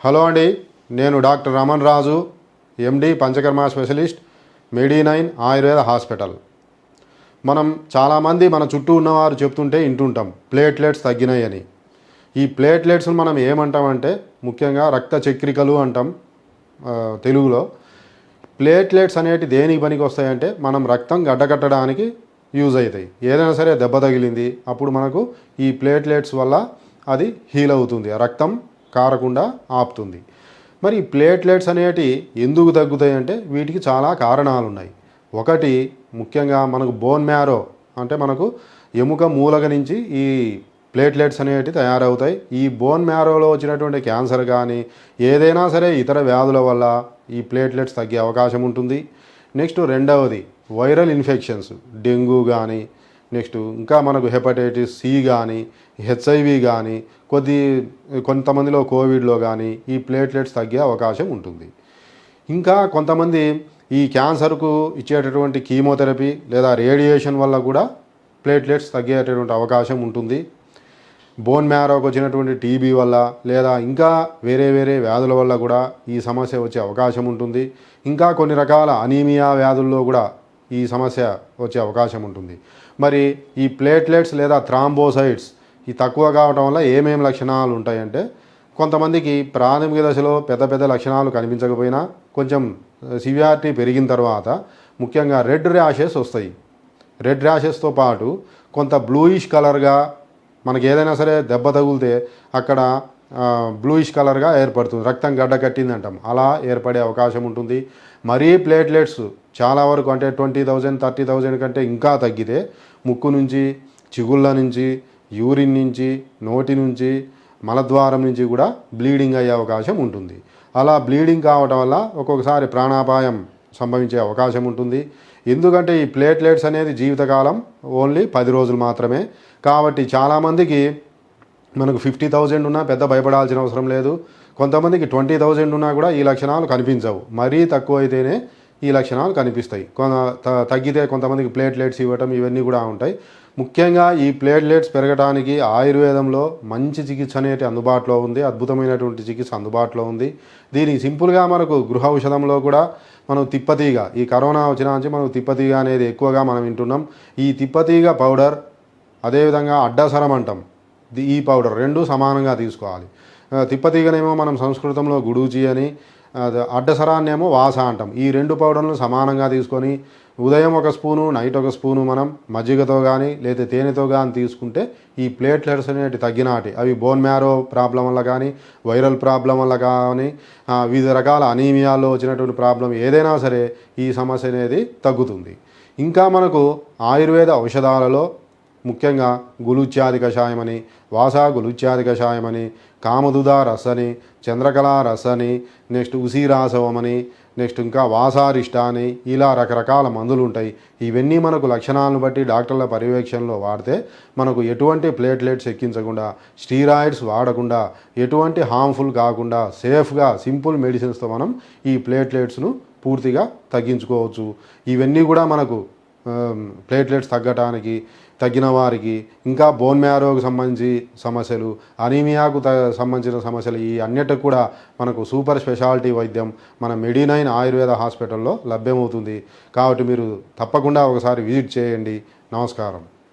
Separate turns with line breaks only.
Hello అండి నేను doctor Raman Raju MD panchakarma specialist medi nine Ayurveda hospital. మనం చాలామంది మన చుట్టూ ఉన్నవారు చెప్తుంటే వింటుంటాం ప్లేట్లెట్స్ తగ్గినాయని. ఈ ప్లేట్లెట్స్ని మనం ఏమంటామంటే ముఖ్యంగా రక్త చక్రికలు అంటాం తెలుగులో. ప్లేట్లెట్స్ అనేటి దేనికి పనికి వస్తాయంటే మనం రక్తం గడ్డకట్టడానికి యూజ్ అవుతాయి. ఏదైనా సరే దెబ్బ తగిలింది అప్పుడు మనకు ఈ ప్లేట్లెట్స్ వల్ల అది హీల్ అవుతుంది. రక్తం కారకుండా ఆపుతుంది. మరి ప్లేట్లెట్స్ అనేటి ఎందుకు తగ్గుతాయి అంటే వీటికి చాలా కారణాలు ఉన్నాయి ఒకటి ముఖ్యంగా మనకు బోన్ మ్యారో అంటే మనకు ఎముక మూలక నుంచి ఈ ప్లేట్లెట్స్ అనేవి తయారవుతాయి. ఈ బోన్ మ్యారోలో వచ్చినటువంటి క్యాన్సర్ కానీ ఏదైనా సరే ఇతర వ్యాధుల వల్ల ఈ ప్లేట్లెట్స్ తగ్గే అవకాశం ఉంటుంది. నెక్స్ట్ రెండవది వైరల్ ఇన్ఫెక్షన్స్ డెంగ్యూ కానీ నెక్స్ట్ ఇంకా మనకు హెపటైటిస్ సి కానీ హెచ్ఐవి కానీ కొద్ది కొంతమందిలో కోవిడ్లో కానీ ఈ ప్లేట్లెట్స్ తగ్గే అవకాశం ఉంటుంది. ఇంకా కొంతమంది ఈ క్యాన్సర్కు ఇచ్చేటటువంటి కీమోథెరపీ లేదా రేడియేషన్ వల్ల కూడా ప్లేట్లెట్స్ తగ్గేటటువంటి అవకాశం ఉంటుంది. బోన్ మ్యారోకి వచ్చినటువంటి టీబీ వల్ల లేదా ఇంకా వేరే వేరే వ్యాధుల వల్ల కూడా ఈ సమస్య వచ్చే అవకాశం ఉంటుంది. ఇంకా కొన్ని రకాల అనీమియా వ్యాధుల్లో కూడా ఈ సమస్య వచ్చే అవకాశం ఉంటుంది. మరి ఈ ప్లేట్లెట్స్ లేదా థ్రాంబోసైడ్స్ ఈ తక్కువ కావడం వల్ల ఏమేమి లక్షణాలు ఉంటాయంటే కొంతమందికి ప్రాథమిక దశలో పెద్ద పెద్ద లక్షణాలు కనిపించకపోయినా కొంచెం సివియారిటీ పెరిగిన తర్వాత ముఖ్యంగా రెడ్ ర్యాషెస్ వస్తాయి. రెడ్ ర్యాషెస్తో పాటు కొంత బ్లూయిష్ కలర్గా మనకి ఏదైనా సరే దెబ్బ తగిలితే అక్కడ బ్లూయిష్ కలర్గా ఏర్పడుతుంది. రక్తం గడ్డ కట్టింది అంటాం అలా ఏర్పడే అవకాశం ఉంటుంది. మరీ ప్లేట్లెట్స్ చాలా వరకు అంటే ట్వంటీ థౌజండ్ థర్టీ థౌజండ్ కంటే ఇంకా తగ్గితే ముక్కు నుంచి చిగుళ్ళ నుంచి యూరిన్ నుంచి నోటి నుంచి మలద్వారం నుంచి కూడా బ్లీడింగ్ అయ్యే అవకాశం ఉంటుంది. అలా బ్లీడింగ్ కావటం వల్ల ఒక్కొక్కసారి ప్రాణాపాయం సంభవించే అవకాశం ఉంటుంది. ఎందుకంటే ఈ ప్లేట్లెట్స్ అనేది జీవితకాలం ఓన్లీ పది రోజులు మాత్రమే. కాబట్టి చాలామందికి మనకు ఫిఫ్టీ థౌజండ్ ఉన్నా పెద్ద భయపడాల్సిన అవసరం లేదు. కొంతమందికి ట్వంటీ థౌజండ్ ఉన్నా కూడా ఈ లక్షణాలు కనిపించవు. మరీ తక్కువ అయితేనే ఈ లక్షణాలు కనిపిస్తాయి. కొన త- తగ్గితే కొంతమందికి ప్లేట్లెట్స్ ఇవ్వటం ఇవన్నీ కూడా ఉంటాయి. ముఖ్యంగా ఈ ప్లేట్లెట్స్ పెరగడానికి ఆయుర్వేదంలో మంచి చికిత్స అనేది అందుబాటులో ఉంది. అద్భుతమైనటువంటి చికిత్స అందుబాటులో ఉంది. దీనికి సింపుల్గా మనకు గృహ ఔషధంలో కూడా మనం తిప్పతీగ ఈ కరోనా వచ్చిన నుంచి మనం తిప్పతీగ అనేది ఎక్కువగా మనం వింటున్నాం. ఈ తిప్పతీగ పౌడర్ అదేవిధంగా అడ్డసరం అంటాం. ఈ పౌడర్ రెండు సమానంగా తీసుకోవాలి. తిప్పతీగనేమో మనం సంస్కృతంలో గుడూచి అని అడ్డసరాన్నేమో వాస అంటాం. ఈ రెండు పౌడర్లు సమానంగా తీసుకొని ఉదయం ఒక స్పూను నైట్ ఒక స్పూను మనం మజ్జిగతో కానీ లేదా తేనెతో కానీ తీసుకుంటే ఈ ప్లేట్లెట్స్ అనేవి తగ్గినాటి. అవి బోన్ మ్యారో ప్రాబ్లం వల్ల కానీ వైరల్ ప్రాబ్లం వల్ల కానీ వివిధ రకాల అనీమియాల్లో వచ్చినటువంటి ప్రాబ్లం ఏదైనా సరే ఈ సమస్య అనేది తగ్గుతుంది. ఇంకా మనకు ఆయుర్వేద ఔషధాలలో ముఖ్యంగా గులుచ్యాది కషాయమని వాసా గులుచ్యాది కషాయమని కామదుదా రసని చంద్రకళా రసని నెక్స్ట్ ఉసిరాసవమని నెక్స్ట్ ఇంకా వాసారిష్ట అని ఇలా రకరకాల మందులు ఉంటాయి ఇవన్నీ మనకు లక్షణాలను బట్టి డాక్టర్ల పర్యవేక్షణలో వాడితే మనకు ఎటువంటి ప్లేట్లెట్స్ ఎక్కించకుండా స్టీరాయిడ్స్ వాడకుండా ఎటువంటి హార్మ్ఫుల్ కాకుండా సేఫ్గా సింపుల్ మెడిసిన్స్తో మనం ఈ ప్లేట్లెట్స్ను పూర్తిగా తగ్గించుకోవచ్చు. ఇవన్నీ కూడా మనకు ప్లేట్లెట్స్ తగ్గటానికి తగ్గిన వారికి ఇంకా బోన్ మ్యారోకి సంబంధించి సమస్యలు అనీమియాకు త సంబంధించిన సమస్యలు ఈ అన్నిటికి కూడా మనకు సూపర్ స్పెషాలిటీ వైద్యం మన మెడినైన్ ఆయుర్వేద హాస్పిటల్లో లభ్యమవుతుంది. కాబట్టి మీరు తప్పకుండా ఒకసారి విజిట్ చేయండి. నమస్కారం.